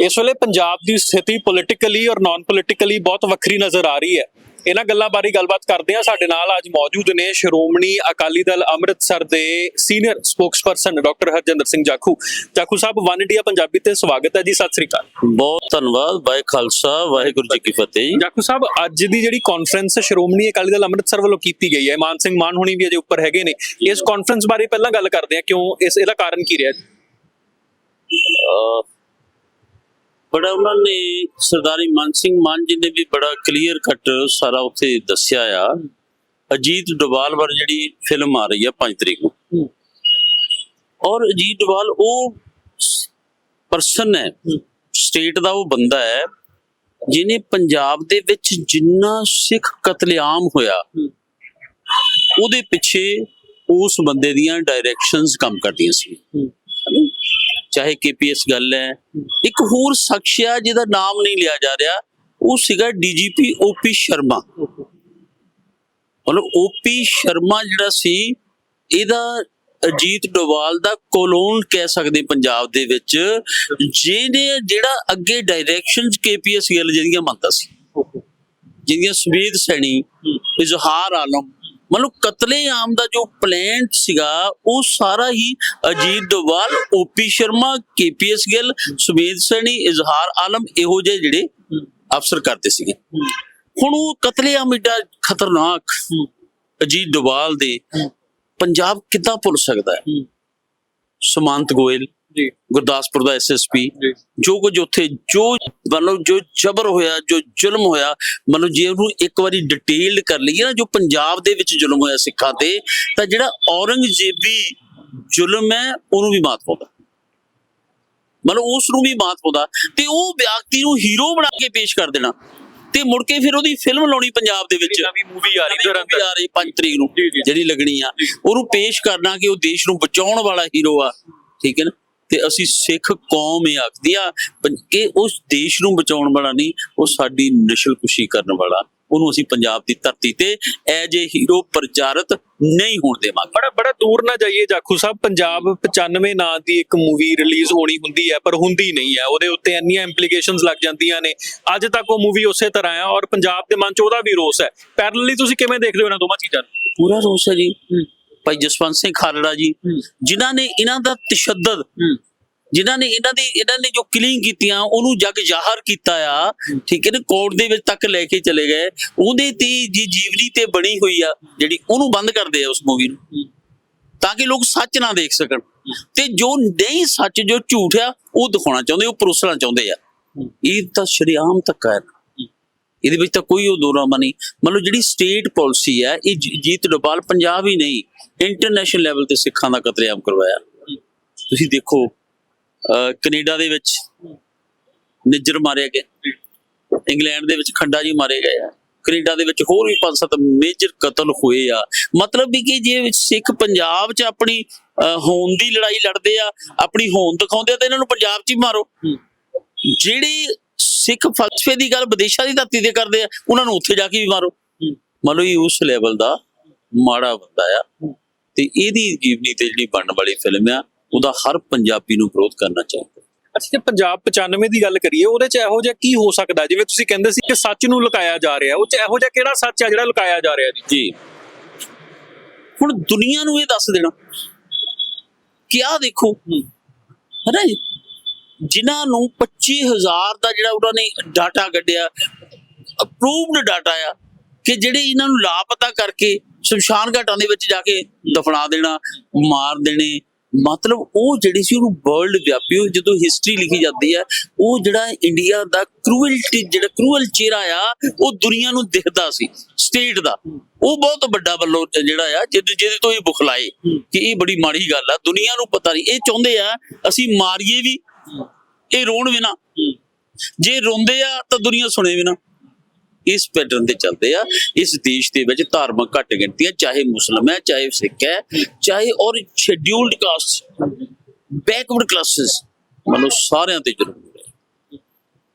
ਇਸ ਵੇਲੇ ਪੰਜਾਬ ਦੀ ਸਥਿਤੀ ਪੋਲਿਟੀਕਲੀ ਔਰ ਨਾਨ ਪੋਲਿਟੀਕਲੀ ਬਹੁਤ ਵੱਖਰੀ ਨਜ਼ਰ ਆ ਰਹੀ ਹੈ। ਇਹਨਾਂ ਗੱਲਾਂ ਬਾਰੇ ਗੱਲਬਾਤ ਕਰਦੇ ਹਾਂ। ਸਾਡੇ ਨਾਲ ਅੱਜ ਮੌਜੂਦ ਨੇ ਸ਼੍ਰੋਮਣੀ ਅਕਾਲੀ ਦਲ ਅੰਮ੍ਰਿਤਸਰ ਦੇ senior spokesperson doctor Harjinder Singh Jakhu. Jakhu sahib One India Punjabi ਤੇ ਸਵਾਗਤ ਹੈ ਜੀ। ਸਤਿ ਸ੍ਰੀ ਅਕਾਲ। ਬਹੁਤ ਧੰਨਵਾਦ। ਬਾਈ ਖਾਲਸਾ ਵਾਹਿਗੁਰੂ ਜੀ ਕੀ ਫਤਿਹ। ਜੀ। ਜਾਖੂ ਸਾਹਿਬ ਅੱਜ ਦੀ ਜਿਹੜੀ ਕਾਨਫਰੰਸ ਸ਼੍ਰੋਮਣੀ ਅਕਾਲੀ ਦਲ ਅੰਮ੍ਰਿਤਸਰ ਵੱਲੋਂ ਕੀਤੀ ਗਈ ਹੈ। ਮਾਨ ਸਿੰਘ ਮਾਨ ਹੁਣੀ ਵੀ ਅਜੇ ਉੱਪਰ ਹੈਗੇ ਨੇ। ਇਸ ਕਾਨਫਰੰਸ ਬਾਰੇ ਪਹਿਲਾਂ ਗੱਲ ਕਰਦੇ ਹਾਂ। ਕਿਉਂ? ਇਸ ਇਹਦਾ ਕਾਰਨ ਕੀ ਰਿਹਾ ਅਹ ਬੜਾ ਉਹਨਾਂ ਨੇ ਸਰਦਾਰੀ ਮਨ ਸਿੰਘ ਮਾਨ ਜੀ ਨੇ ਵੀ ਬੜਾ ਕਲੀਅਰ ਕੱਟ ਸਾਰਾ ਉੱਥੇ ਦੱਸਿਆ ਆ। ਅਜੀਤ ਡੋਵਾਲ ਬਾਰੇ ਜਿਹੜੀ ਫਿਲਮ ਆ ਰਹੀ ਆ 5 ਤਰੀਕ ਨੂੰ। ਔਰ ਅਜੀਤ ਡੋਵਾਲ ਉਹ ਪਰਸਨ ਹੈ ਸਟੇਟ ਦਾ ਉਹ ਬੰਦਾ ਹੈ ਜਿਨੇ ਪੰਜਾਬ ਦੇ ਵਿੱਚ ਜਿੰਨਾ ਸਿੱਖ ਕਤਲੇਆਮ ਹੋਇਆ ਉਹਦੇ ਪਿੱਛੇ ਉਸ ਬੰਦੇ ਦੀਆਂ ਡਾਇਰੈਕਸ਼ਨਸ ਕੰਮ ਕਰਦੀਆਂ ਸੀ। ਚਾਹੇ ਕੇਪੀਐਸ ਗੱਲ ਹੈ। ਇੱਕ ਹੋਰ ਸ਼ਖਸ ਆ ਜਿਹਦਾ ਨਾਮ ਨਹੀਂ ਲਿਆ ਜਾ ਰਿਹਾ ਉਹ ਸੀਗਾ ਡੀਜੀਪੀ ਓਪੀ ਸ਼ਰਮਾ। ਮਤਲਬ ਓਪੀ ਸ਼ਰਮਾ ਜਿਹੜਾ ਸੀ ਇਹਦਾ ਅਜੀਤ ਡੋਵਾਲ ਦਾ ਕੋਲੋਨ ਕਹਿ ਸਕਦੇ ਪੰਜਾਬ ਦੇ ਵਿੱਚ ਜਿਹਨੇ ਜਿਹੜਾ ਅੱਗੇ ਡਾਇਰੈਕਸ਼ਨਸ ਕੇਪੀਐਸ ਗੱਲ ਜਿਹੜੀਆਂ ਮੰਨਦਾ ਸੀ। ਜਿਹਦੀਆਂ ਸਵੇਦ ਸੈਣੀ ਇਜ਼ਹਾਰ ਆਲਮ ਮਤਲਬ ਕਤਲੇ ਆਮ ਦਾ ਜੋ ਪਲਾਨ ਸੀਗਾ ਉਹ ਸਾਰਾ ਹੀ ਅਜੀਤ ਡੋਵਾਲ ਓਪੀ ਸ਼ਰਮਾ ਕੇਪੀਐਸ ਗਿੱਲ ਸੁਵੇਦ ਸੈਣੀ ਇਜ਼ਹਾਰ ਆਲਮ ਇਹੋ ਜਿਹੇ ਜਿਹੜੇ ਅਫਸਰ ਕਰਦੇ ਸੀਗੇ। ਹੁਣ ਉਹ ਕਤਲੇ ਆਮ ਏਡਾ ਖਤਰਨਾਕ ਅਜੀਤ ਡੋਵਾਲ ਦੇ ਪੰਜਾਬ ਕਿੱਦਾਂ ਭੁੱਲ ਸਕਦਾ ਹੈ। ਸੁਮੰਤ ਗੋਇਲ ਜੀ। ਗੁਰਦਾਸਪੁਰ ਦਾ ਐਸਐਸਪੀ ਜੀ। ਕੁਝ ਉੱਥੇ ਜੋ ਮਤਲਬ ਜੋ ਜ਼ਬਰ ਹੋਇਆ ਜੋ ਜ਼ੁਲਮ ਹੋਇਆ ਮਤਲਬ ਜੇ ਉਹਨੂੰ ਇੱਕ ਵਾਰੀ ਡਿਟੇਲਡ ਕਰ ਲਈਏ ਨਾ ਜੋ ਪੰਜਾਬ ਦੇ ਵਿੱਚ ਜ਼ੁਲਮ ਹੋਇਆ ਸਿੱਖਾਂ ਤੇ ਤਾਂ ਜਿਹੜਾ ਔਰੰਗਜ਼ੇਬੀ ਜ਼ੁਲਮ ਹੈ ਉਹਨੂੰ ਵੀ ਮਾਤ ਪਾਉਂਦਾ। ਮਤਲਬ ਉਸ ਨੂੰ ਵੀ ਮਾਤ ਪਾਉਂਦਾ। ਤੇ ਉਹ ਵਿਅਕਤੀ ਨੂੰ ਹੀਰੋ ਬਣਾ ਕੇ ਪੇਸ਼ ਕਰ ਦੇਣਾ। ਤੇ ਮੁੜ ਕੇ ਫਿਰ ਉਹਦੀ ਫਿਲਮ ਲਾਉਣੀ ਪੰਜਾਬ ਦੇ ਵਿੱਚ। ਨਵੀਂ ਮੂਵੀ ਆ ਰਹੀ movie ਆ ਰਹੀ 5 ਤਰੀਕ ਨੂੰ। ਜਿਹੜੀ ਲੱਗਣੀ ਆ। ਉਹਨੂੰ ਪੇਸ਼ ਕਰਨਾ ਕਿ ਉਹ ਦੇਸ਼ ਨੂੰ ਬਚਾਉਣ ਵਾਲਾ ਹੀਰੋ ਆ। ਠੀਕ ਹੈ ਨਾ? ਤੇ ਅਸੀਂ ਸਿੱਖ ਕੌਮ ਇਹ ਆਖਦੀ ਆ ਕਿ ਉਸ ਦੇਸ਼ ਨੂੰ ਬਚਾਉਣ ਵਾਲਾ ਨਹੀਂ ਉਹ ਸਾਡੀ ਨਸਲ ਕੁਸ਼ੀ ਕਰਨ ਵਾਲਾ। ਉਹਨੂੰ ਅਸੀਂ ਪੰਜਾਬ ਦੀ ਧਰਤੀ ਤੇ ਐਜ ਏ ਹੀਰੋ ਪ੍ਰਚਾਰਿਤ ਨਹੀਂ ਹੋਣ ਦੇਵਾਂਗੇ। ਬੜਾ ਬੜਾ ਦੂਰ ਨਾ ਜਾਈਏ ਜਾਖੂ ਸਾਹਿਬ ਪੰਜਾਬ 95 ਨਾਂ ਦੀ ਇੱਕ ਮੂਵੀ ਰਿਲੀਜ਼ ਹੋਣੀ ਹੁੰਦੀ ਹੈ ਪਰ ਹੁੰਦੀ ਨਹੀਂ ਹੈ। ਉਹਦੇ ਉੱਤੇ ਇੰਨੀਆਂ ਇੰਪਲੀਕੇਸ਼ਨਸ ਲੱਗ ਜਾਂਦੀਆਂ ਨੇ। ਅੱਜ ਤੱਕ ਉਹ ਮੂਵੀ ਉਸੇ ਤਰ੍ਹਾਂ ਹੈ ਔਰ ਪੰਜਾਬ ਦੇ ਮਨ 'ਚ ਉਹਦਾ ਵੀ ਰੋਸ ਹੈ। ਪੈਰਲਲੀ ਤੁਸੀਂ ਕਿਵੇਂ ਦੇਖਦੇ ਹੋ ਇਹਨਾਂ ਦੋਵਾਂ ਚੀਜ਼ਾਂ ਨੂੰ? ਪੂਰਾ ਰੋਸ ਹੈ ਜੀ। ਭਾਈ ਜਸਵੰਤ ਸਿੰਘ ਖਾਲੜਾ ਜੀ। ਜਿਨ੍ਹਾਂ ਨੇ ਇਹਨਾਂ ਦਾ ਤਸ਼ੱਦਦ ਜਿਨ੍ਹਾਂ ਨੇ ਇਹਨਾਂ ਦੀ ਇਹਨਾਂ ਨੇ ਜੋ ਕਿਲਿੰਗ ਕੀਤੀਆਂ ਉਹਨੂੰ ਜਗ ਜ਼ਾਹਰ ਕੀਤਾ ਆ ਠੀਕ ਹੈ ਨਾ ਕੋਰਟ ਦੇ ਵਿੱਚ ਤੱਕ ਲੈ ਕੇ ਚਲੇ ਗਏ। ਉਹਦੇ ਤੇ ਜੀ ਜੀਵਨੀ ਤੇ ਬਣੀ ਹੋਈ ਆ ਜਿਹੜੀ ਉਹਨੂੰ ਬੰਦ ਕਰਦੇ ਆ ਉਸ ਮੂਵੀ ਨੂੰ। ਤਾਂ ਕਿ ਲੋਕ ਸੱਚ ਨਾ ਦੇਖ ਸਕਣ। ਤੇ ਜੋ ਨਹੀਂ ਸੱਚ ਜੋ ਝੂਠ ਆ ਉਹ ਦਿਖਾਉਣਾ ਚਾਹੁੰਦੇ ਉਹ ਪਰੋਸਣਾ ਚਾਹੁੰਦੇ ਆ। ਇਹ ਤਾਂ ਸ਼ਰੀਆਮ ਤੱਕ ਹੈ ਇਹਦੇ ਵਿੱਚ ਤਾਂ ਕੋਈ ਉਹ ਦੋਰਾਮਾ ਨਹੀਂ। ਮਤਲਬ ਜਿਹੜੀ ਸਟੇਟ ਪਾਲਿਸੀ ਹੈ ਇਹ ਜੀਤ ਡੋਪਾਲ ਪੰਜਾਬ ਹੀ ਨਹੀਂ ਇੰਟਰਨੈਸ਼ਨਲ ਲੈਵਲ ਤੇ ਸਿੱਖਾਂ ਦਾ ਕਤਲੇਆਮ ਕਰਵਾਇਆ। ਤੁਸੀਂ ਦੇਖੋ ਕੈਨੇਡਾ ਦੇ ਵਿੱਚ ਨਿੱਜਰ ਮਾਰਿਆ ਗਿਆ ਇੰਗਲੈਂਡ ਦੇ ਵਿੱਚ ਖੰਡਾ ਜੀ ਮਾਰੇ ਗਏ ਆ। ਕੈਨੇਡਾ ਦੇ ਵਿੱਚ ਹੋਰ ਵੀ ਪੰਜ ਸੱਤ ਮੇਜਰ ਕਤਲ ਹੋਏ ਆ। ਮਤਲਬ ਵੀ ਕਿ ਜੇ ਸਿੱਖ ਪੰਜਾਬ 'ਚ ਆਪਣੀ ਹੋਂਦ ਦੀ ਲੜਾਈ ਲੜਦੇ ਆ ਆਪਣੀ ਹੋਂਦ ਦਿਖਾਉਂਦੇ ਆ ਤਾਂ ਇਹਨਾਂ ਨੂੰ ਪੰਜਾਬ 'ਚ ਹੀ ਮਾਰੋ। ਜਿਹੜੀ ਸਿੱਖ ਫਲਸਫੇ ਦੀ ਗੱਲ ਵਿਦੇਸ਼ਾਂ ਦੀ ਧਰਤੀ ਤੇ ਕਰਦੇ ਆ ਉਹਨਾਂ ਨੂੰ ਉੱਥੇ ਜਾ ਕੇ ਵੀ ਮਾਰੋ। ਮਤਲਬ ਇਹ ਉਸ ਲੈਵਲ ਦਾ ਮਾੜਾ ਬੰਦਾ ਆ। ਤੇ ਇਹਦੀ ਜੀਵਨੀ ਤੇ ਜਿਹੜੀ ਬਣਨ ਵਾਲੀ ਫਿਲਮ ਆ ਉਹਦਾ ਹਰ ਪੰਜਾਬੀ ਨੂੰ ਵਿਰੋਧ ਕਰਨਾ ਚਾਹੀਦਾ। ਅੱਛਾ ਜੇ ਪੰਜਾਬ 95 ਦੀ ਗੱਲ ਕਰੀਏ ਉਹਦੇ 'ਚ ਇਹੋ ਜਿਹਾ ਕੀ ਹੋ ਸਕਦਾ? ਜਿਵੇਂ ਤੁਸੀਂ ਕਹਿੰਦੇ ਸੀ ਕਿ ਸੱਚ ਨੂੰ ਲੁਕਾਇਆ ਜਾ ਰਿਹਾ ਉਹ 'ਚ ਇਹੋ ਜਿਹਾ ਕਿਹੜਾ ਸੱਚ ਆ ਜਿਹੜਾ ਲੁਕਾਇਆ ਜਾ ਰਿਹਾ ਜੀ? ਹੁਣ ਦੁਨੀਆ ਨੂੰ ਇਹ ਦੱਸ ਦੇਣਾ ਕਿ ਆਹ ਦੇਖੋ ਹੈ। ਜੀ? ਜਿਨ੍ਹਾਂ ਨੂੰ 25000 ਦਾ ਜਿਹੜਾ ਉਹਨਾਂ ਨੇ ਡਾਟਾ ਕੱਢਿਆ ਅਪਰੂਵਡ ਡਾਟਾ ਆ, ਕਿ ਜਿਹੜੇ ਇਹਨਾਂ ਨੂੰ ਲਾਪਤਾ ਕਰਕੇ ਸ਼ਮਸ਼ਾਨ ਘਾਟਾਂ ਦੇ ਵਿੱਚ ਜਾ ਕੇ ਦਫਨਾ ਦੇਣਾ, ਮਾਰ ਦੇਣੇ, ਮਤਲਬ ਉਹ ਜਿਹੜੀ ਸੀ ਉਹਨੂੰ ਵਰਲਡ ਵਿਆਪੀ, ਉਹ ਜਦੋਂ ਹਿਸਟਰੀ ਲਿਖੀ ਜਾਂਦੀ ਹੈ ਉਹ ਜਿਹੜਾ ਇੰਡੀਆ ਦਾ ਕਰੂਅਲਟੀ ਜਿਹੜਾ ਕਰੂਅਲ ਚਿਹਰਾ ਆ, ਉਹ ਦੁਨੀਆ ਨੂੰ ਦਿਖਦਾ ਸੀ ਸਟੇਟ ਦਾ। ਉਹ ਬਹੁਤ ਵੱਡਾ ਵੱਲੋਂ ਜਿਹੜਾ ਆ, ਜਿਹਦੇ ਜਿਹਦੇ ਤੋਂ ਇਹ ਬੁਖਲਾਏ, ਕਿ ਇਹ ਬੜੀ ਮਾੜੀ ਗੱਲ ਆ, ਦੁਨੀਆ ਨੂੰ ਪਤਾ ਨਹੀਂ, ਇਹ ਚਾਹੁੰਦੇ ਆ, ਅਸੀਂ ਮਾਰੀਏ ਵੀ ਇਹ ਰੋਣ ਵੀ ਨਾ। ਜੇ ਰੋਂਦੇ ਆ ਤਾਂ ਦੁਨੀਆ ਸੁਣੇ ਵੀ ਨਾ। ਇਸ ਪੈਟਰਨ ਤੇ ਚੱਲਦੇ ਆ। ਇਸ ਦੇਸ਼ ਦੇ ਵਿੱਚ ਧਾਰਮਿਕ ਘੱਟ ਗਿਣਤੀਆਂ, ਚਾਹੇ ਮੁਸਲਮ ਹੈ, ਚਾਹੇ ਸਿੱਖ ਹੈ, ਚਾਹੇ ਔਰ ਸ਼ੈਡਿਊਲਡ ਕਾਸਟ ਬੈਕਵਰਡ ਕਲਾਸਿਸ ਮਤਲਬ ਸਾਰਿਆਂ ਤੇ ਜ਼ੁਲਮ ਹੋ ਰਿਹਾ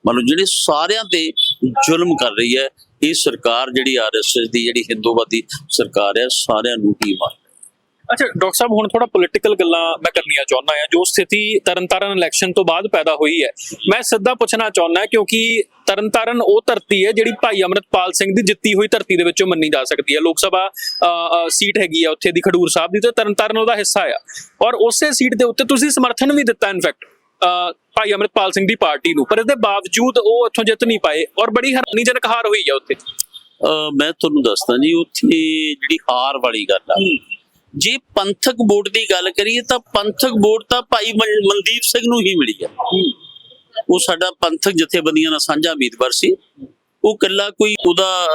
ਮਤਲਬ ਜਿਹੜੇ ਸਾਰਿਆਂ ਤੇ ਜ਼ੁਲਮ ਕਰ ਰਹੀ ਹੈ, ਇਹ ਸਰਕਾਰ ਜਿਹੜੀ ਆਰਐਸਐਸ ਦੀ, ਜਿਹੜੀ ਹਿੰਦੂਵਾਦੀ ਸਰਕਾਰ ਹੈ, ਸਾਰਿਆਂ ਨੂੰ ਕੀ ਮਾਰ ਅੱਛਾ ਡਾਕਟਰ ਸਾਹਿਬ ਹੁਣ ਥੋੜਾ ਪੋਲਿਟੀਕਲ ਗੱਲਾਂ ਮੈਂ ਕਰਨੀਆਂ ਚਾਹੁੰਦਾ ਹਾਂ। ਜੋ ਸਥਿਤੀ ਤਰਨਤਾਰਨ ਇਲੈਕਸ਼ਨ ਤੋਂ ਬਾਅਦ ਪੈਦਾ ਹੋਈ ਹੈ ਮੈਂ ਸਿੱਧਾ ਪੁੱਛਣਾ ਚਾਹੁੰਦਾ ਕਿਉਂਕਿ ਤਰਨਤਾਰਨ ਉਹ ਧਰਤੀ ਹੈ ਜਿਹੜੀ ਭਾਈ ਅਮਰਤਪਾਲ ਸਿੰਘ ਦੀ ਜਿੱਤੀ ਹੋਈ ਧਰਤੀ ਦੇ ਵਿੱਚੋਂ ਮੰਨੀ ਜਾ ਸਕਦੀ ਹੈ। ਲੋਕ ਸਭਾ ਸੀਟ ਹੈਗੀ ਆ ਉੱਥੇ ਦੀ ਖਡੂਰ ਸਾਹਿਬ ਦੀ ਤੇ ਤਰਨਤਾਰਨ ਉਹਦਾ ਹਿੱਸਾ ਆ। ਔਰ ਉਸੇ ਸੀਟ ਦੇ ਉੱਤੇ ਤੁਸੀਂ ਸਮਰਥਨ ਵੀ ਦਿੱਤਾ ਇਨਫੈਕਟ ਭਾਈ ਅਮਰਤਪਾਲ ਸਿੰਘ ਦੀ ਪਾਰਟੀ ਨੂੰ। ਪਰ ਇਹਦੇ ਬਾਵਜੂਦ ਉਹ ਇੱਥੋਂ ਜਿੱਤ ਨਹੀਂ ਪਾਏ ਔਰ ਬੜੀ ਹੈਰਾਨੀਜਨਕ ਹਾਰ ਹੋਈ ਹੈ ਉੱਥੇ। ਮੈਂ ਤੁਹਾਨੂੰ ਦੱਸਦਾ ਜੀ ਉੱਥੇ ਜਿਹੜੀ ਹਾਰ ਵਾਲੀ ਗੱਲ ਆ ਜੇ ਪੰਥਕ ਵੋਟ ਦੀ ਗੱਲ ਕਰੀਏ ਤਾਂ ਪੰਥਕ ਵੋਟ ਤਾਂ ਭਾਈ ਮਨ- ਮਨਦੀਪ ਸਿੰਘ ਨੂੰ ਹੀ ਮਿਲੀ ਹੈ। ਉਹ ਸਾਡਾ ਪੰਥਕ ਜਥੇਬੰਦੀਆਂ ਦਾ ਸਾਂਝਾ ਉਮੀਦਵਾਰ ਸੀ। ਉਹ ਕੱਲਾ ਕੋਈ ਉਹਦਾ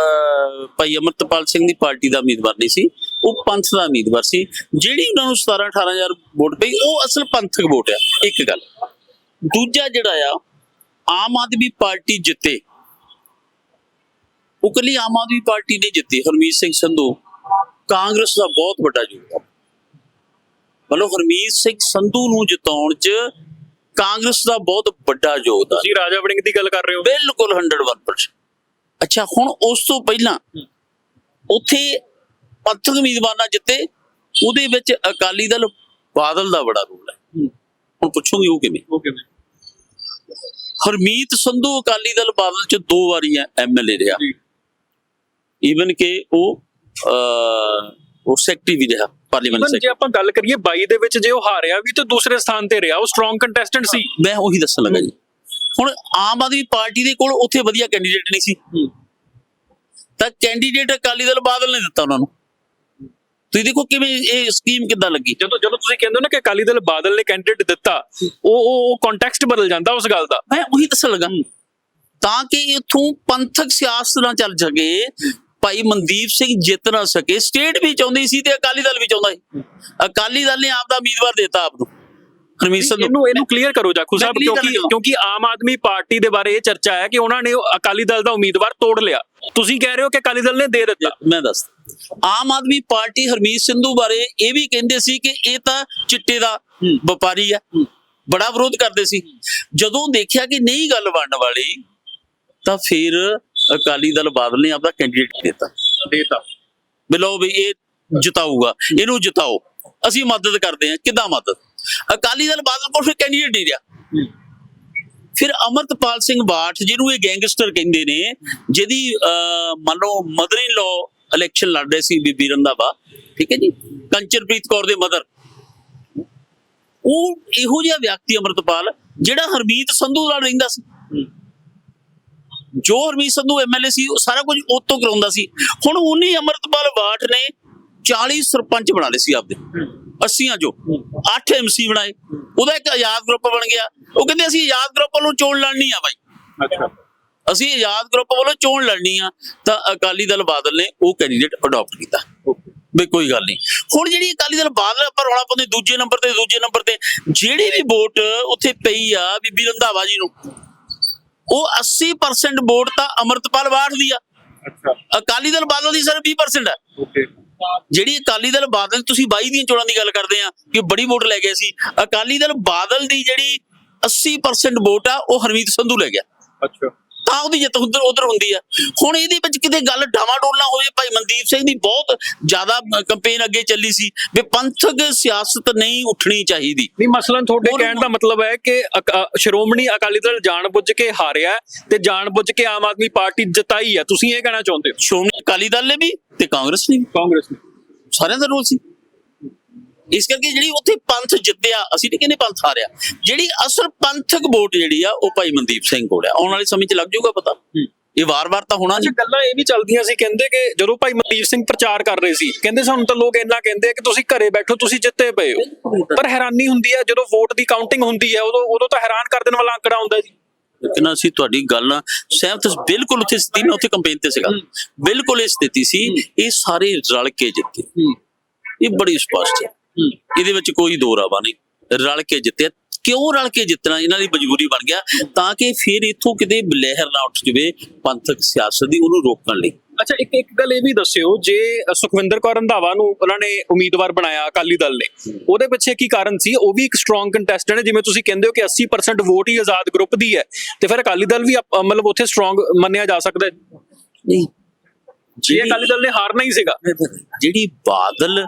ਭਾਈ ਅਮਰਤਪਾਲ ਸਿੰਘ ਦੀ ਪਾਰਟੀ ਦਾ ਉਮੀਦਵਾਰ ਨਹੀਂ ਸੀ। ਉਹ ਪੰਥ ਦਾ ਉਮੀਦਵਾਰ ਸੀ। ਜਿਹੜੀ ਉਹਨਾਂ ਨੂੰ 17 18000 ਵੋਟ ਪਈ, ਉਹ ਅਸਲ ਪੰਥਕ ਵੋਟ ਆ। ਇੱਕ ਗੱਲ। ਦੂਜਾ ਜਿਹੜਾ ਆ, ਆਮ ਆਦਮੀ ਪਾਰਟੀ ਜਿੱਤੇ। ਉਹ ਕੱਲੀ ਆਮ ਆਦਮੀ ਪਾਰਟੀ ਨੇ ਜਿੱਤੀ, ਹਰਮੀਤ ਸਿੰਘ ਸੰਧੂ। ਕਾਂਗਰਸ ਦਾ ਬਹੁਤ ਵੱਡਾ ਯੋਗਦਾਨ। ਮਤਲਬ ਹਰਮੀਤ ਸਿੰਘ ਸੰਧੂ ਨੂੰ ਜਿਤਾਉਣ 'ਚ ਕਾਂਗਰਸ ਦਾ ਬਹੁਤ ਵੱਡਾ ਯੋਗਦਾਨ। ਤੁਸੀਂ ਰਾਜਾ ਵੜਿੰਗ ਦੀ ਗੱਲ ਕਰ ਰਹੇ ਹੋ। ਬਿਲਕੁਲ 101% ਅੱਛਾ ਹੁਣ ਉਸ ਤੋਂ ਪਹਿਲਾਂ ਉੱਥੇ ਪੰਥਕ ਉਮੀਦਵਾਰ ਜਿੱਤੇ ਉਹਦੇ ਵਿੱਚ ਅਕਾਲੀ ਦਲ ਬਾਦਲ ਦਾ ਬੜਾ ਰੋਲ ਹੈ। ਹੁਣ ਪੁੱਛੋਗੇ ਉਹ ਕਿਵੇਂ? ਹਰਮੀਤ ਸੰਧੂ ਅਕਾਲੀ ਦਲ ਬਾਦਲ ਚ ਦੋ ਵਾਰੀ ਐਮਐਲਏ ਰਿਹਾ। ਜੀ। ਈਵਨ ਕਿ ਉਹ ਉਹ ਸੈਕਟਰੀ ਵੀ ਰਿਹਾ ਪਾਰਲੀਮੈਂਟ ਮਨ ਜੇ ਸੈਕਟਰੀ ਆਪਾਂ ਗੱਲ ਕਰੀਏ 22 ਦੇ ਵਿੱਚ ਜੇ ਉਹ ਹਾਰਿਆ ਵੀ ਤਾਂ ਦੂਸਰੇ ਸਥਾਨ ਤੇ ਰਿਹਾ ਉਹ ਸਟਰੋਂਗ ਕੰਟੈਸਟੈਂਟ ਸੀ। ਮੈਂ ਉਹੀ ਦੱਸਣ ਲੱਗਾ ਜੀ। ਹੁਣ ਆਮ ਆਦਮੀ ਪਾਰਟੀ ਦੇ ਕੋਲ ਉੱਥੇ ਵਧੀਆ ਕੈਂਡੀਡੇਟ ਨਹੀਂ ਸੀ। ਤਾਂ ਕੈਂਡੀਡੇਟ ਅਕਾਲੀ ਦਲ ਬਾਦਲ ਨੇ ਦਿੱਤਾ ਉਹਨਾਂ ਨੂੰ। ਤੁਸੀਂ ਦੇਖੋ ਕਿਵੇਂ ਇਹ ਸਕੀਮ ਕਿੱਦਾਂ ਲੱਗੀ। ਜਦੋਂ ਜਦੋਂ ਤੁਸੀਂ ਕਹਿੰਦੇ ਹੋ ਨਾ ਕਿ ਅਕਾਲੀ ਦਲ ਬਾਦਲ ਨੇ ਕੈਂਡੀਡੇਟ ਦਿੱਤਾ ਉਹ ਉਹ ਉਹ ਕੰਟੈਕਸਟ ਬਦਲ ਜਾਂਦਾ ਉਸ ਗੱਲ ਦਾ। ਮੈਂ ਉਹੀ ਦੱਸਣ ਲੱਗਾ। ਤਾਂ ਕਿ ਇਥੋਂ ਪੰਥਕ ਸਿਆਸਤ ਨਾ ਚੱਲ ਸਕੇ ਭਾਈ ਮਨਦੀਪ ਸਿੰਘ ਜਿੱਤ ਨਾ ਸਕੇ। ਸਟੇਟ ਵੀ ਚਾਹੁੰਦੀ ਸੀ ਤੇ ਅਕਾਲੀ ਦਲ ਵੀ ਚਾਹੁੰਦਾ ਸੀ। ਅਕਾਲੀ ਦਲ ਨੇ ਆਪ ਦਾ ਉਮੀਦਵਾਰ ਦਿੱਤਾ ਆਪ ਨੂੰ। ਹਰਮੀਤ ਸੰਧੂ। ਇਹਨੂੰ ਇਹਨੂੰ ਕਲੀਅਰ ਕਰੋ ਜਾਖੂ ਸਾਹਿਬ ਕਿਉਂਕਿ ਕਿਉਂਕਿ ਆਮ ਆਦਮੀ ਪਾਰਟੀ ਦੇ ਬਾਰੇ ਇਹ ਚਰਚਾ ਹੈ ਕਿ ਉਹਨਾਂ ਨੇ ਅਕਾਲੀ ਦਲ ਦਾ ਉਮੀਦਵਾਰ ਤੋੜ ਲਿਆ। ਤੁਸੀਂ ਕਹਿ ਰਹੇ ਹੋ ਕਿ ਅਕਾਲੀ ਦਲ ਨੇ ਦੇ ਦਿੱਤਾ। ਮੈਂ ਦੱਸ ਆਮ ਆਦਮੀ ਪਾਰਟੀ ਹਰਮੀਤ ਸੰਧੂ ਬਾਰੇ ਇਹ ਵੀ ਕਹਿੰਦੇ ਸੀ ਕਿ ਇਹ ਤਾਂ ਚਿੱਟੇ ਦਾ ਵਪਾਰੀ ਆ। ਬੜਾ ਵਿਰੋਧ ਕਰਦੇ ਸੀ। ਜਦੋਂ ਦੇਖਿਆ ਕਿ ਨਹੀਂ ਗੱਲ ਬਣਨ ਵਾਲੀ ਤਾਂ ਫਿਰ ਅਕਾਲੀ ਦਲ ਬਾਦਲ ਨੇ ਆਪਦਾ ਕੈਂਡੀਡੇਟ ਦਿੱਤਾ। ਦੇਤਾ। ਲਓ ਵੀ ਇਹ ਜਿਤਾਊਗਾ ਇਹਨੂੰ ਜਿਤਾਓ। ਅਸੀਂ ਮਦਦ ਕਰਦੇ ਹਾਂ ਕਿੱਦਾਂ ਮਦਦ? ਅਕਾਲੀ ਦਲ ਬਾਦਲ ਕੋਲ ਫਿਰ ਕੈਂਡੀਡੇਟ ਨਹੀਂ ਰਿਹਾ। ਫਿਰ ਅਮਰਤਪਾਲ ਸਿੰਘ ਬਾਠ ਜਿਹਨੂੰ ਇਹ ਗੈਂਗਸਟਰ ਕਹਿੰਦੇ ਨੇ ਜਿਹਦੀ ਮੰਨ ਲਓ ਮਦਰ ਇਨ ਲਾਅ ਇਲੈਕਸ਼ਨ ਲੜ ਰਹੇ ਸੀ ਬੀਬੀ ਰੰਧਾਵਾ ਠੀਕ ਹੈ ਜੀ? ਕੰਚਨਪ੍ਰੀਤ ਕੌਰ ਦੇ ਮਦਰ ਉਹ ਇਹੋ ਜਿਹਾ ਵਿਅਕਤੀ ਅਮਰਤਪਾਲ ਜਿਹੜਾ ਹਰਮੀਤ ਸੰਧੂ ਨਾਲ ਰਹਿੰਦਾ ਸੀ। ਜੋ ਹਰਮੀਤ ਸੰਧੂ ਐਮਐਲਏ ਸੀ ਉਹ ਸਾਰਾ ਕੁਝ ਉਹ ਤੋਂ ਕਰਾਉਂਦਾ ਸੀ। ਹੁਣ ਉਹਨੇ ਅਮਰਤਪਾਲ ਬਾਠ ਨੇ 40 ਸਰਪੰਚ ਬਣਾ ਲਏ ਸੀ ਆਪਦੇ। 80 ਜੋ 8 ਐਮਸੀ ਬਣਾਏ। ਉਹਦਾ ਇੱਕ ਆਜ਼ਾਦ ਗਰੁੱਪ ਬਣ ਗਿਆ। ਉਹ ਕਹਿੰਦੇ ਅਸੀਂ ਆਜ਼ਾਦ ਗਰੁੱਪ ਵੱਲੋਂ ਚੋਣ ਲੜਨੀ ਆ ਬਾਈ। ਅੱਛਾ। ਅਸੀਂ ਆਜ਼ਾਦ ਗਰੁੱਪ ਵੱਲੋਂ ਚੋਣ ਲੜਨੀ ਆ ਤਾਂ ਅਕਾਲੀ ਦਲ ਬਾਦਲ ਨੇ ਉਹ ਕੈਂਡੀਡੇਟ ਅਡਾਪਟ ਕੀਤਾ। ਵੀ ਕੋਈ ਗੱਲ ਨਹੀਂ। ਹੁਣ ਜਿਹੜੀ ਅਕਾਲੀ ਦਲ ਬਾਦਲ ਆਪਾਂ ਰੌਲਾ ਪਾਉਂਦੇ ਦੂਜੇ ਨੰਬਰ ਤੇ ਦੂਜੇ ਨੰਬਰ ਤੇ ਜਿਹੜੀ ਵੀ ਵੋਟ ਉੱਥੇ ਪਈ ਆ ਬੀਬੀ ਰੰਧਾਵਾ ਜੀ ਨੂੰ ਉਹ 80% ਵੋਟ ਤਾਂ ਅਮਰਤਪਾਲ ਬਾਠ ਦੀ ਆ। ਅੱਛਾ। ਅਕਾਲੀ ਦਲ ਬਾਦਲ ਦੀ ਸਿਰਫ 20% ਹੈ ਓਕੇ। ਜਿਹੜੀ ਅਕਾਲੀ ਦਲ ਬਾਦਲ ਤੁਸੀਂ 22 ਦੀਆਂ ਚੋਣਾਂ ਦੀ ਗੱਲ ਕਰਦੇ ਆ ਕਿ ਬੜੀ ਵੋਟ ਲੈ ਗਏ ਸੀ। ਅਕਾਲੀ ਦਲ ਬਾਦਲ ਦੀ ਜਿਹੜੀ 80% ਵੋਟ ਆ ਉਹ ਹਰਮੀਤ ਸੰਧੂ ਲੈ ਗਿਆ। ਅੱਛਾ। ਤਾਂ ਉਹਦੀ ਜਿੱਤ ਉਧਰ ਉਧਰ ਹੁੰਦੀ ਆ। ਹੁਣ ਇਹਦੇ ਵਿੱਚ ਕਿਤੇ ਗੱਲ ਡਾਵਾਡੋਲ ਨਾ ਹੋਵੇ ਭਾਈ ਮਨਦੀਪ ਸਿੰਘ ਦੀ ਬਹੁਤ ਜ਼ਿਆਦਾ ਕੰਪੇਨ ਅੱਗੇ ਚੱਲੀ ਸੀ ਵੀ ਪੰਥਕ ਸਿਆਸਤ ਨਹੀਂ ਉੱਠਣੀ ਚਾਹੀਦੀ। ਨਹੀਂ ਮਸਲਨ ਤੁਹਾਡੇ ਕਹਿਣ ਦਾ ਮਤਲਬ ਹੈ ਕਿ ਸ਼੍ਰੋਮਣੀ ਅਕਾਲੀ ਦਲ ਜਾਣਬੁੱਝ ਕੇ ਹਾਰਿਆ ਤੇ ਜਾਣਬੁੱਝ ਕੇ ਆਮ ਆਦਮੀ ਪਾਰਟੀ ਜਿਤਾਈ ਹੈ। ਤੁਸੀਂ ਇਹ ਕਹਿਣਾ ਚਾਹੁੰਦੇ ਹੋ? ਸ਼੍ਰੋਮਣੀ ਅਕਾਲੀ ਦਲ ਨੇ ਵੀ ਤੇ ਕਾਂਗਰਸ ਨੇ ਕਾਂਗਰਸ ਨੇ। ਸਾਰਿਆਂ ਦਾ ਰੋਲ ਸੀ। ਇਸ ਕਰਕੇ ਜਿਹੜੀ ਉੱਥੇ ਪੰਥ ਜਿੱਤਿਆ ਅਸੀਂ ਨਹੀਂ ਕਹਿੰਦੇ ਪੰਥ ਹਾਰਿਆ। ਜਿਹੜੀ ਅਸਲ ਪੰਥਕ ਵੋਟ ਜਿਹੜੀ ਆ ਉਹ ਭਾਈ ਮਨਦੀਪ ਸਿੰਘ ਕੋਲ ਆ। ਆਉਣ ਵਾਲੇ ਸਮੇਂ 'ਚ ਲੱਗ ਜਾਊਗਾ ਪਤਾ। ਇਹ ਵਾਰ-ਵਾਰ ਤਾਂ ਹੋਣਾ ਨਹੀਂ ਗੱਲਾਂ ਇਹ ਵੀ ਚੱਲਦੀਆਂ ਸੀ ਕਹਿੰਦੇ ਕਿ ਜਦੋਂ ਭਾਈ ਮਨਦੀਪ ਸਿੰਘ ਪ੍ਰਚਾਰ ਕਰ ਰਹੇ ਸੀ ਕਹਿੰਦੇ ਸਾਨੂੰ ਤਾਂ ਲੋਕ ਇੰਨਾ ਕਹਿੰਦੇ ਕਿ ਤੁਸੀਂ ਘਰੇ ਬੈਠੋ ਤੁਸੀਂ ਜਿੱਤੇ ਪਏ ਹੋ। ਪਰ ਹੈਰਾਨੀ ਹੁੰਦੀ ਹੈ ਜਦੋਂ ਵੋਟ ਦੀ ਕਾਊਂਟਿੰਗ ਹੁੰਦੀ ਹੈ ਉਦੋਂ ਉਦੋਂ ਤਾਂ ਹੈਰਾਨ ਕਰ ਦੇਣ ਵਾਲਾ ਅੰਕੜਾ ਹੁੰਦਾ ਜੀ। ਲੇਕਿਨ ਅਸੀਂ ਤੁਹਾਡੀ ਗੱਲ ਨਾਲ ਸਹਿਮਤ। ਬਿਲਕੁਲ ਉੱਥੇ ਸਥਿਤੀ ਮੈਂ ਉੱਥੇ ਕੰਪੇਨ ਤੇ ਸੀਗਾ। ਬਿਲਕੁਲ ਇਹ ਸਥਿਤੀ ਸੀ ਇਹ ਸਾਰੇ ਰਲ ਕੇ ਜਿੱਤੇ। ਇਹ ਬੜੀ ਸਪਸ਼ਟ ਹੈ। ਇਹਦੇ ਵਿੱਚ ਕੋਈ ਦੋ ਰਾਵਾ ਨਹੀਂ ਰਲ ਕੇ ਜਿੱਤੇ। ਕਿਉਂ ਰਲ ਕੇ ਜਿੱਤਣਾ? ਇਹਨਾਂ ਦੀ ਮਜਬੂਰੀ ਬਣ ਗਿਆ ਤਾਂ ਕਿ ਫਿਰ ਇੱਥੋਂ ਕਿਤੇ ਲਹਿਰ ਨਾ ਉੱਠ ਜਵੇ ਪੰਥਕ ਸਿਆਸਤ ਦੀ ਉਹਨੂੰ ਰੋਕਣ ਲਈ। ਅੱਛਾ ਇੱਕ ਇੱਕ ਗੱਲ ਇਹ ਵੀ ਦੱਸਿਓ ਜੇ ਸੁਖਵਿੰਦਰ ਕੌਰ ਰੰਧਾਵਾ ਨੂੰ ਉਹਨਾਂ ਨੇ ਉਮੀਦਵਾਰ ਬਣਾਇਆ ਅਕਾਲੀ ਦਲ ਨੇ ਉਹਦੇ ਪਿੱਛੇ ਕੀ ਕਾਰਨ ਸੀ? ਉਹ ਵੀ ਇੱਕ ਸਟਰੋਂਗ ਕੰਟੈਸਟੈਂਟ ਹੈ ਜਿਵੇਂ ਤੁਸੀਂ ਕਹਿੰਦੇ ਹੋ ਕਿ 80% ਵੋਟ ਹੀ ਆਜ਼ਾਦ ਗਰੁੱਪ ਦੀ ਹੈ ਤੇ ਫਿਰ ਅਕਾਲੀ ਦਲ ਵੀ ਮਤਲਬ ਉੱਥੇ ਸਟਰੋਂਗ ਮੰਨਿਆ ਜਾ ਸਕਦਾ ਹੈ? ਨਹੀਂ। ਜੇ ਅਕਾਲੀ ਦਲ ਨੇ ਹਾਰਨਾ ਹੀ ਸੀਗਾ। ਜਿਹੜੀ ਬਾਦਲ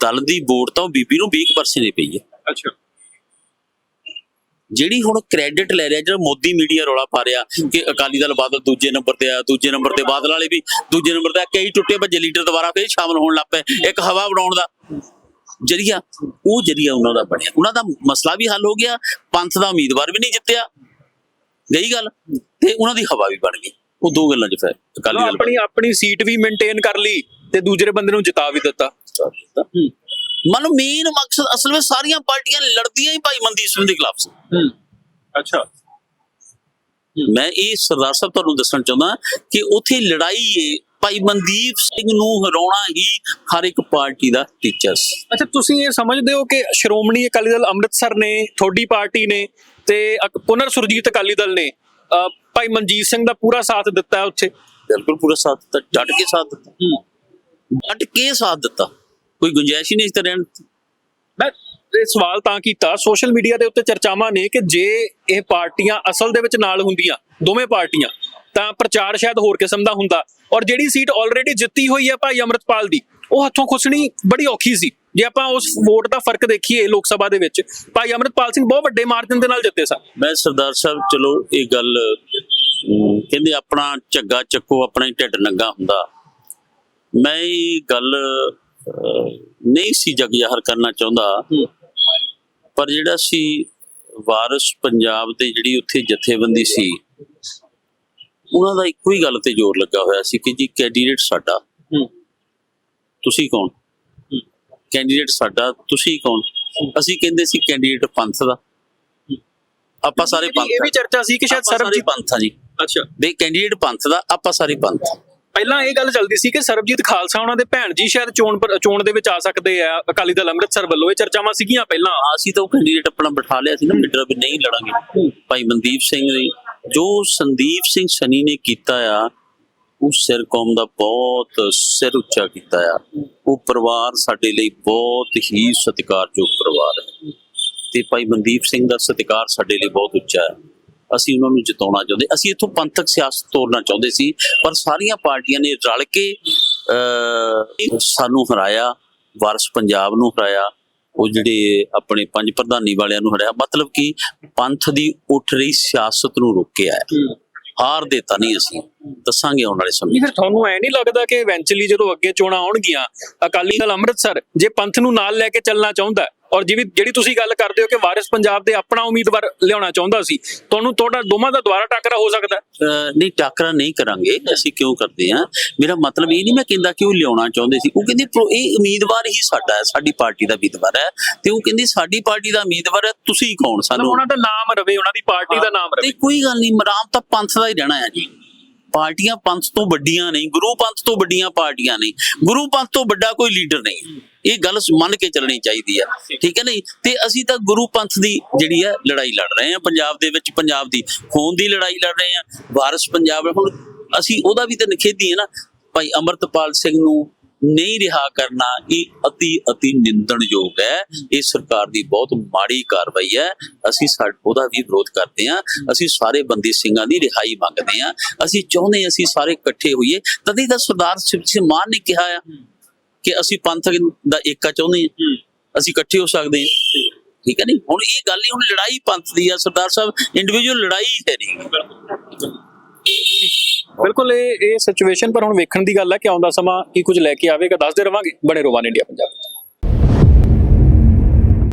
ਦਲ ਦੀ ਵੋਟ ਤਾਂ ਉਹ ਬੀਬੀ ਨੂੰ 20% ਹੀ ਪਈ ਹੈ। ਅੱਛਾ। ਜਿਹੜੀ ਹੁਣ ਕ੍ਰੈਡਿਟ ਲੈ ਰਿਹਾ ਜਿਹੜਾ ਮੋਦੀ ਮੀਡੀਆ ਰੌਲਾ ਪਾ ਰਿਹਾ ਕਿ ਅਕਾਲੀ ਦਲ ਬਾਦਲ ਦੂਜੇ ਨੰਬਰ ਤੇ ਆ ਦੂਜੇ ਨੰਬਰ ਤੇ ਬਾਦਲ ਵਾਲੇ ਵੀ ਦੂਜੇ ਨੰਬਰ ਤੇ ਕਈ ਟੁੱਟੇ ਭੱਜੇ ਲੀਡਰ ਦੁਬਾਰਾ ਫੇਰ ਸ਼ਾਮਲ ਹੋਣ ਲੱਗ ਪਏ ਇੱਕ ਹਵਾ ਬਣਾਉਣ ਦਾ। ਜਰੀਆ ਉਹ ਜਰੀਆ ਉਹਨਾਂ ਦਾ ਬਣਿਆ ਉਹਨਾਂ ਦਾ ਮਸਲਾ ਵੀ ਹੱਲ ਹੋ ਗਿਆ ਪੰਥ ਦਾ ਉਮੀਦਵਾਰ ਵੀ ਨਹੀਂ ਜਿੱਤਿਆ। ਗਈ ਗੱਲ? ਤੇ ਉਹਨਾਂ ਦੀ ਹਵਾ ਵੀ ਬਣ ਗਈ। ਉਹ ਦੋ ਗੱਲਾਂ 'ਚ ਫਿਰ ਅਕਾਲੀ ਦਲ ਆਪਣੀ ਆਪਣੀ ਸੀਟ ਵੀ ਮੇਨਟੇਨ ਕਰ ਲਈ ਤੇ ਦੂਜੇ ਬੰਦੇ ਨੂੰ ਜਿਤਾ ਵੀ ਦਿੱਤਾ। ਮੰਨ ਮੇਨ ਮਕਸਦ ਅਸਲ ਵਿੱਚ ਸਾਰੀਆਂ ਪਾਰਟੀਆਂ ਲੜਦੀਆਂ ਹੀ ਭਾਈ ਮਨਦੀਪ ਸਿੰਘ ਦੇ ਖਿਲਾਫ ਸੀ। ਅੱਛਾ। ਮੈਂ ਇਹ ਸਰਦਾਰ ਸਾਹਿਬ ਤੁਹਾਨੂੰ ਦੱਸਣਾ ਚਾਹੁੰਦਾ ਕਿ ਉੱਥੇ ਲੜਾਈ ਏ ਭਾਈ ਮਨਦੀਪ ਸਿੰਘ ਨੂੰ ਹਰਾਉਣਾ ਹੀ ਹਰ ਇੱਕ ਪਾਰਟੀ ਦਾ ਟੀਚਰ ਸੀ। ਅੱਛਾ ਤੁਸੀਂ ਇਹ ਸਮਝਦੇ ਹੋ ਕਿ ਸ਼੍ਰੋਮਣੀ ਅਕਾਲੀ ਦਲ ਅੰਮ੍ਰਿਤਸਰ ਨੇ ਤੁਹਾਡੀ ਪਾਰਟੀ ਨੇ ਤੇ ਪੁਨਰ ਸੁਰਜੀਤ ਅਕਾਲੀ ਦਲ ਨੇ ਭਾਈ ਮਨਜੀਤ ਸਿੰਘ ਦਾ ਪੂਰਾ ਸਾਥ ਦਿੱਤਾ ਉੱਥੇ? ਬਿਲਕੁਲ ਪੂਰਾ ਸਾਥ ਦਿੱਤਾ ਡਟ ਕੇ ਸਾਥ ਦਿੱਤਾ। ਡਟ ਕੇ ਸਾਥ ਦਿੱਤਾ। ਕੋਈ ਗੁੰਜਾਇਸ਼ ਹੀ ਨਹੀਂ ਇਸ ਤਰ੍ਹਾਂ ਰਹਿਣ ਦੀ। ਮੈਂ ਇਹ ਸਵਾਲ ਤਾਂ ਕੀਤਾ ਸੋਸ਼ਲ ਮੀਡੀਆ ਦੇ ਉੱਤੇ ਚਰਚਾਵਾਂ ਨੇ ਕਿ ਜੇ ਇਹ ਪਾਰਟੀਆਂ ਅਸਲ ਦੇ ਵਿੱਚ ਨਾਲ ਹੁੰਦੀਆਂ ਦੋਵੇਂ ਪਾਰਟੀਆਂ ਤਾਂ ਪ੍ਰਚਾਰ ਸ਼ਾਇਦ ਹੋਰ ਕਿਸਮ ਦਾ ਹੁੰਦਾ। ਔਰ ਜਿਹੜੀ ਸੀਟ ਆਲਰੇਡੀ ਜਿੱਤੀ ਹੋਈ ਹੈ ਭਾਈ ਅਮਰਤਪਾਲ ਦੀ ਉਹ ਹੱਥੋਂ ਖੁੱਸਣੀ ਬੜੀ ਔਖੀ ਸੀ। ਜੇ ਆਪਾਂ ਉਸ ਵੋਟ ਦਾ ਫ਼ਰਕ ਦੇਖੀਏ ਲੋਕ ਸਭਾ ਦੇ ਵਿੱਚ ਭਾਈ ਅਮਰਤਪਾਲ ਸਿੰਘ ਬਹੁਤ ਵੱਡੇ ਮਾਰਜਨ ਦੇ ਨਾਲ ਜਿੱਤੇ ਸਨ। ਮੈਂ ਸਰਦਾਰ ਸਾਹਿਬ ਚਲੋ ਇਹ ਗੱਲ ਅਮ, ਕਹਿੰਦੇ ਆਪਣਾ ਝੱਗਾ ਚੱਕੋ ਆਪਣਾ ਹੀ ਢਿੱਡ ਨੰਗਾ ਹੁੰਦਾ। ਮੈਂ ਇਹ ਗੱਲ ਨਹੀਂ ਸੀ ਜਗ ਜ਼ਾਹਰ ਕਰਨਾ ਚਾਹੁੰਦਾ। ਪਰ ਜਿਹੜਾ ਸੀ ਵਾਰਿਸ ਪੰਜਾਬ ਦੇ ਜਿਹੜੀ ਉੱਥੇ ਜਥੇਬੰਦੀ ਸੀ ਉਹਨਾਂ ਦਾ ਇੱਕੋ ਹੀ ਗੱਲ ਤੇ ਜ਼ੋਰ ਲੱਗਾ ਹੋਇਆ ਸੀ ਕਿ ਜੀ ਕੈਂਡੀਡੇਟ ਸਾਡਾ। ਤੁਸੀਂ ਕੌਣ? ਕੈਂਡੀਡੇਟ ਸਾਡਾ ਤੁਸੀਂ ਕੌਣ? ਅਸੀਂ ਕਹਿੰਦੇ ਸੀ ਕੈਂਡੀਡੇਟ ਪੰਥ ਦਾ। ਆਪਾਂ ਸਾਰੇ ਪੰਥ ਇਹ ਵੀ ਚਰਚਾ ਸੀ ਕਿ ਸ਼ਾਇਦ ਸਰਬਜੀਤ ਪੰਥ ਆ ਜੀ। ਅੱਛਾ। ਦੇ ਕੈਂਡੀਡੇਟ ਪੰਥ ਦਾ ਆਪਾਂ ਸਾਰੇ ਪੰਥ ਪਹਿਲਾਂ ਇਹ ਗੱਲ ਚੱਲਦੀ ਸੀ ਕਿ ਸਰਬਜੀਤ ਖਾਲਸਾ ਉਹਨਾਂ ਦੇ ਭੈਣ ਜੀ ਸ਼ਾਇਦ ਚੋਣ ਚੋਣ ਦੇ ਵਿੱਚ ਆ ਸਕਦੇ ਆ, ਅਕਾਲੀ ਦਲ ਅੰਮ੍ਰਿਤਸਰ ਵੱਲੋਂ ਇਹ ਚਰਚਾਵਾਂ ਸੀਗੀਆਂ ਪਹਿਲਾਂ? ਅਸੀਂ ਤਾਂ ਉਹ ਕੈਂਡੀਡੇਟ ਆਪਣਾ ਬਿਠਾ ਲਿਆ ਸੀ ਨਾ ਮਿੱਟਰ, ਵੀ ਨਹੀਂ ਲੜਾਂਗੇ। ਭਾਈ ਮਨਦੀਪ ਸਿੰਘ ਨੇ, ਜੋ ਸੰਦੀਪ ਸਿੰਘ ਸਨੀ ਨੇ ਕੀਤਾ ਆ, ਉਹ ਸਿਰ ਕੌਮ ਦਾ ਬਹੁਤ ਸਿਰ ਉੱਚਾ ਕੀਤਾ ਆ। ਉਹ ਪਰਿਵਾਰ ਸਾਡੇ ਲਈ ਬਹੁਤ ਹੀ ਸਤਿਕਾਰਯੋਗ ਪਰਿਵਾਰ ਹੈ। ਤੇ ਭਾਈ ਮਨਦੀਪ ਸਿੰਘ ਦਾ ਸਤਿਕਾਰ ਸਾਡੇ ਲਈ ਬਹੁਤ ਉੱਚਾ ਹੈ। ਅਸੀਂ ਉਹਨਾਂ ਨੂੰ ਜਿਤਾਉਣਾ ਚਾਹੁੰਦੇ ਅਸੀਂ ਇੱਥੋਂ ਪੰਥਕ ਸਿਆਸਤ ਤੋੜਨਾ ਚਾਹੁੰਦੇ ਸੀ ਪਰ ਸਾਰੀਆਂ ਪਾਰਟੀਆਂ ਨੇ ਰਲ ਕੇ ਸਾਨੂੰ ਹਰਾਇਆ ਵਾਰਸ ਪੰਜਾਬ ਨੂੰ ਹਰਾਇਆ ਉਹ ਜਿਹੜੇ ਆਪਣੇ ਪੰਜ ਪ੍ਰਧਾਨੀ ਵਾਲਿਆਂ ਨੂੰ ਹਰਾਇਆ। ਮਤਲਬ ਕਿ ਪੰਥ ਦੀ ਉੱਠ ਰਹੀ ਸਿਆਸਤ ਨੂੰ ਰੋਕਿਆ ਹੈ। ਹਾਰ ਦੇਤਾ ਨਹੀਂ ਅਸੀਂ। ਦੱਸਾਂਗੇ ਆਉਣ ਵਾਲੇ ਸਮੇਂ ਫਿਰ ਤੁਹਾਨੂੰ ਐ ਨਹੀਂ ਲੱਗਦਾ ਕਿ ਇਵੈਂਚੁਅਲੀ ਜਦੋਂ ਅੱਗੇ ਚੋਣਾਂ ਆਉਣਗੀਆਂ ਅਕਾਲੀ ਦਲ ਅੰਮ੍ਰਿਤਸਰ ਜੇ ਪੰਥ ਨੂੰ ਨਾਲ ਲੈ ਕੇ ਚੱਲਣਾ ਚਾਹੁੰਦਾ ਔਰ ਜਿਵੇਂ ਜਿਹੜੀ ਤੁਸੀਂ ਗੱਲ ਕਰਦੇ ਹੋ ਕਿ ਵਾਰਿਸ ਪੰਜਾਬ ਦੇ ਆਪਣਾ ਉਮੀਦਵਾਰ ਲਿਆਉਣਾ ਚਾਹੁੰਦਾ ਸੀ ਤੁਹਾਨੂੰ ਤੁਹਾਡਾ ਦੋਵਾਂ ਦਾ ਦੁਬਾਰਾ ਟੱਕਰਾ ਹੋ ਸਕਦਾ? ਨਹੀਂ ਟਾਕਰਾ ਨਹੀਂ ਕਰਾਂਗੇ। ਅਸੀਂ ਕਿਉਂ ਕਰਦੇ ਹਾਂ? ਮੇਰਾ ਮਤਲਬ ਇਹ ਨਹੀਂ ਮੈਂ ਕਹਿੰਦਾ ਕਿ ਉਹ ਲਿਆਉਣਾ ਚਾਹੁੰਦੇ ਸੀ। ਉਹ ਕਹਿੰਦੇ ਇਹ ਉਮੀਦਵਾਰ ਹੀ ਸਾਡਾ ਹੈ ਸਾਡੀ ਪਾਰਟੀ ਦਾ ਉਮੀਦਵਾਰ ਹੈ। ਤੇ ਉਹ ਕਹਿੰਦੇ ਸਾਡੀ ਪਾਰਟੀ ਦਾ ਉਮੀਦਵਾਰ ਹੈ ਤੁਸੀਂ ਕੌਣ? ਸਾਨੂੰ ਉਹਨਾਂ ਦਾ ਨਾਮ ਰਵੇ ਉਹਨਾਂ ਦੀ ਪਾਰਟੀ ਦਾ ਨਾਮ ਰਵੇ। ਕੋਈ ਗੱਲ ਨਹੀਂ ਮਰਾਮ ਤਾਂ ਪੰਥ ਦਾ ਹੀ ਰਹਿਣਾ ਹੈ ਜੀ। ਪਾਰਟੀਆਂ ਪੰਥ ਤੋਂ ਵੱਡੀਆਂ ਨਹੀਂ, ਗੁਰੂ ਪੰਥ ਤੋਂ ਵੱਡੀਆਂ ਪਾਰਟੀਆਂ ਨਹੀਂ, ਗੁਰੂ ਪੰਥ ਤੋਂ ਵੱਡਾ ਕੋਈ ਲੀਡਰ ਨਹੀਂ ਇਹ ਗੱਲ ਮੰਨ ਕੇ ਚੱਲਣੀ ਚਾਹੀਦੀ ਹੈ। ਠੀਕ ਹੈ ਨਹੀਂ? ਤੇ ਅਸੀਂ ਤਾਂ ਗੁਰੂ ਪੰਥ ਦੀ ਜਿਹੜੀ ਹੈ ਲੜਾਈ ਲੜ ਰਹੇ ਹਾਂ, ਪੰਜਾਬ ਦੇ ਵਿੱਚ ਪੰਜਾਬ ਦੀ ਖੂਨ ਦੀ ਲੜਾਈ ਲੜ ਰਹੇ ਹਾਂ, ਵਾਰਿਸ ਪੰਜਾਬ ਹੁਣ ਅਸੀਂ ਉਹਦਾ ਵੀ ਤਾਂ ਨਿਖੇਧੀ ਹੈ ਨਾ। ਭਾਈ ਅਮਰਤਪਾਲ ਸਿੰਘ ਨੂੰ ਨਹੀਂ ਰਿਹਾ ਕਰਨਾ ਇਹ ਅਤੀ ਅਤੀ ਨਿੰਦਣਯੋਗ ਹੈ। ਇਹ ਸਰਕਾਰ ਦੀ ਬਹੁਤ ਮਾੜੀ ਕਾਰਵਾਈ ਹੈ। ਅਸੀਂ ਉਹਦਾ ਵੀ ਵਿਰੋਧ ਕਰਦੇ ਹਾਂ। ਅਸੀਂ ਸਾਰੇ ਬੰਦੀ ਸਿੰਘਾਂ ਦੀ ਰਿਹਾਈ ਮੰਗਦੇ ਹਾਂ। ਅਸੀਂ ਚਾਹੁੰਦੇ ਅਸੀਂ ਸਾਰੇ ਇਕੱਠੇ ਹੋਈਏ। ਤਦੇ ਤਾਂ ਸਰਦਾਰ ਸਿੰਘ ਮਾਨ ਨੇ ਕਿਹਾ ਆ ਕਿ ਅਸੀਂ ਪੰਥ ਦਾ ਏਕਾ ਚਾਹੁੰਦੇ ਹਾਂ। ਅਸੀਂ ਇਕੱਠੇ ਹੋ ਸਕਦੇ ਹਾਂ। ਠੀਕ ਹੈ ਨਹੀਂ ਹੁਣ ਇਹ ਗੱਲ ਹੀ ਹੁਣ ਲੜਾਈ ਪੰਥ ਦੀ ਆ ਸਰਦਾਰ ਸਾਹਿਬ। ਇੰਡੀਵਿਜੂਅਲ ਲੜਾਈ ਹੈ ਨਹੀਂ ਬਿਲਕੁਲ, ਇਹ ਇਹ ਸਿਚੁਏਸ਼ਨ ਪਰ ਹੁਣ ਵੇਖਣ ਦੀ ਗੱਲ ਹੈ ਕਿ ਆਉਂਦਾ ਸਮਾਂ ਕੀ ਕੁਝ ਲੈ ਕੇ ਆਵੇਗਾ, ਦੱਸਦੇ ਰਵਾਂਗੇ ਬਣੇ ਰੋਵਾਨ ਇੰਡੀਆ ਪੰਜਾਬ।